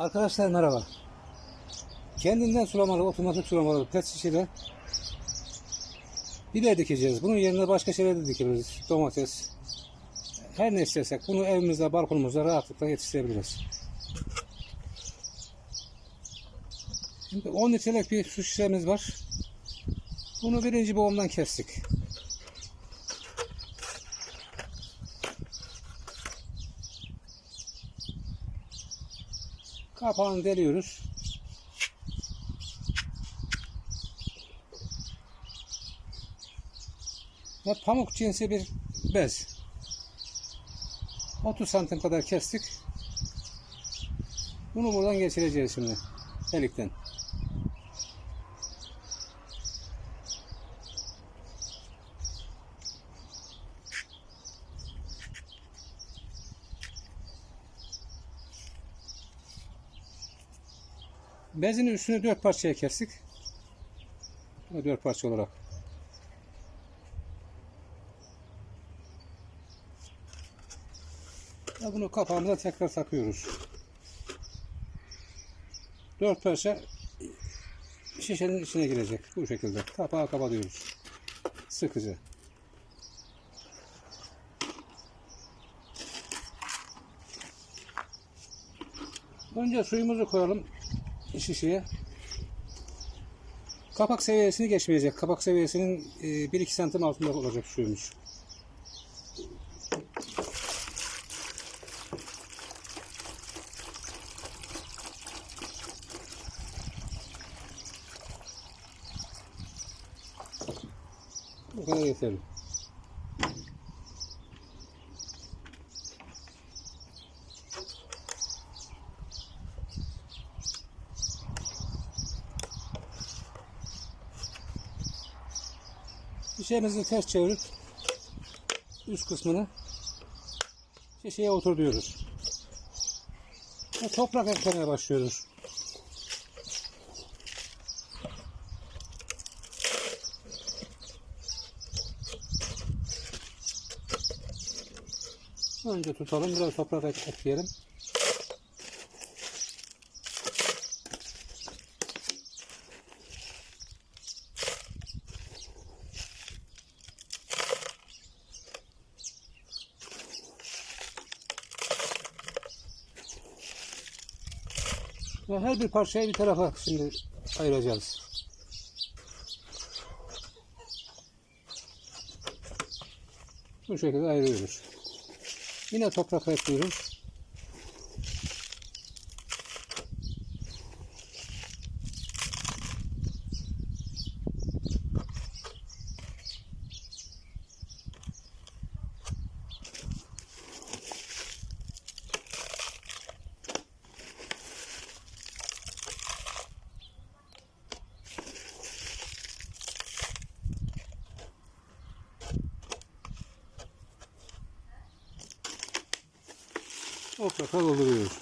Arkadaşlar merhaba. Kendinden sulamalı, otomatik sulamalı pet şişede biber dikeceğiz. Bunun yerine başka şeyler de dikebiliriz. Domates. Her ne istersek bunu evimizde, balkonumuzda rahatlıkla yetiştirebiliriz. Şimdi 10 litrelik bir su şişemiz var. Bunu birinci boğumdan kestik. Kapağını deliyoruz. Ve pamuk cinsi bir bez. 30 santim kadar kestik. Bunu buradan geçireceğiz şimdi. Delikten. Bezin üstünü dört parçaya kestik. Dört parça olarak. Ve bunu kapağımıza tekrar takıyoruz. Dört parça şişenin içine girecek. Bu şekilde. Kapağı kapatıyoruz. Sıkıcı. Önce suyumuzu koyalım şişeye. Kapak seviyesini geçmeyecek. Kapak seviyesinin e, 1-2 santim altında olacak suyumuz. Bu kadar yeterli. Şişemizi ters çevirip üst kısmını şişeye oturtuyoruz. Ve toprak eklemeye başlıyoruz. Önce tutalım, biraz toprak ek- ekleyelim. Ve her bir parçayı bir tarafa şimdi ayıracağız. Bu şekilde ayırıyoruz. Yine toprak ekliyoruz. Toprakla dolduruyoruz.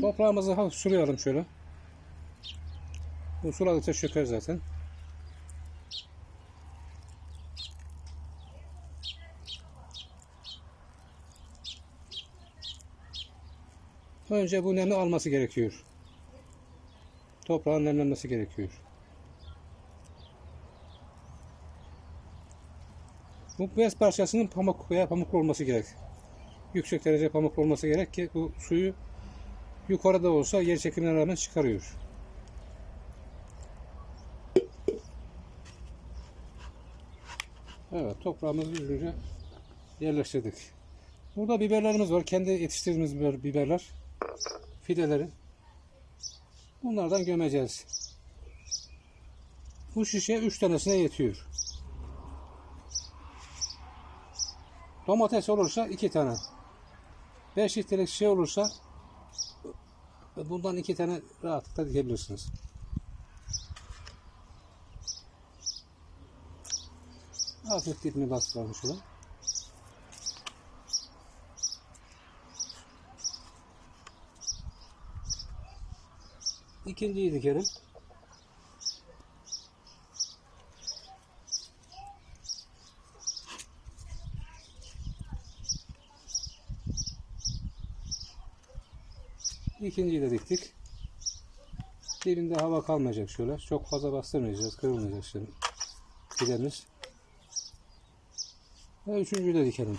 Toprağımızı hafif sulayalım şöyle. Bu suladıkça çöker zaten. Önce bu nemi alması gerekiyor. Toprağın nemlenmesi gerekiyor. Bu bez parçasının pamuk veya pamuklu olması gerek. Yüksek derece pamuklu olması gerek ki bu suyu yukarıda olsa yer çekimine rağmen çıkarıyor. Evet toprağımızı düzgünce yerleştirdik. Burada biberlerimiz var. Kendi yetiştirdiğimiz biber- biberler. Fideleri. Bunlardan gömeceğiz. Bu şişe 3 tanesine yetiyor. Domates olursa 2 tane. 5 litrelik şişe olursa bundan 2 tane rahatlıkla dikebilirsiniz. Hafif dibini bastıralım şöyle. İkinciyi dikelim. İkinciyi de diktik. Birinde hava kalmayacak şöyle. Çok fazla bastırmayacağız. Kırılmayacak şimdi. Fidemiz. Ve üçüncüyü de dikelim.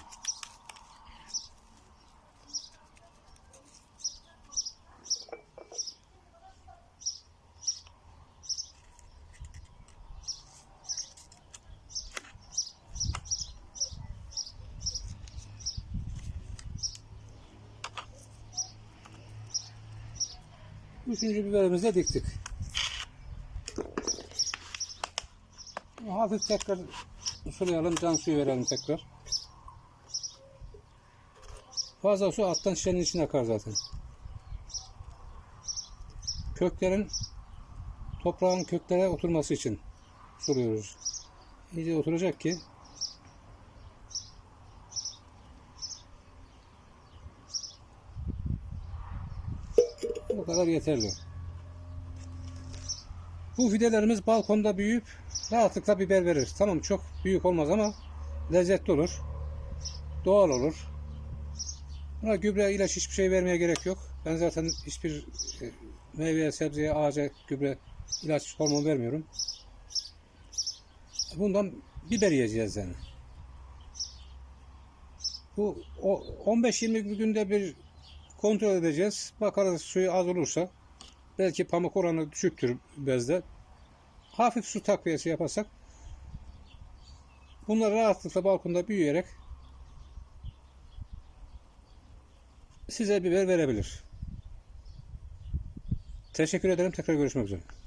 Üçüncü biberimizi de diktik. Hafif tekrar sulayalım, can suyu verelim tekrar. Fazla su alttan şişenin içine akar zaten. Köklerin toprağın köklere oturması için suluyoruz. İyice oturacak ki bu kadar yeterli. Bu fidelerimiz balkonda büyüyüp rahatlıkla biber verir. Tamam çok büyük olmaz ama lezzetli olur. Doğal olur. Buna gübre, ilaç hiçbir şey vermeye gerek yok. Ben zaten hiçbir e, meyveye, sebzeye, ağaca gübre, ilaç, hormon vermiyorum. Bundan biber yiyeceğiz yani. Bu o 15-20 günde bir kontrol edeceğiz. Bakarız suyu az olursa belki pamuk oranı düşüktür bezde. Hafif su takviyesi yaparsak bunlar rahatlıkla balkonda büyüyerek size biber verebilir. Teşekkür ederim. Tekrar görüşmek üzere.